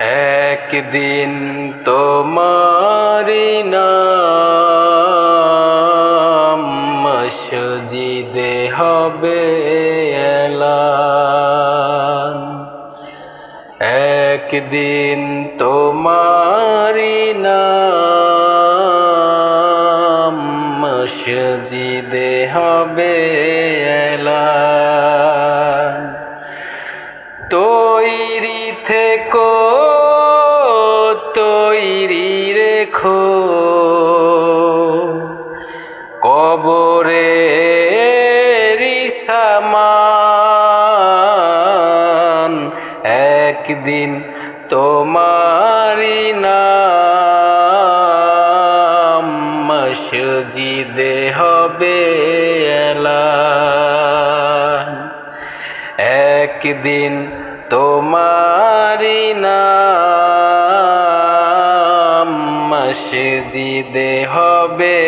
একদিন তোমারি নাম মসজিদে হবে এলান। একদিন তোমারি নাম মসজিদে হবে এলান। তৈরি থেকো রেখো কবরে সামান একদিন তোমারি নাম মসজিদে হবে একদিন তোমারি নাম মসজিদে হবে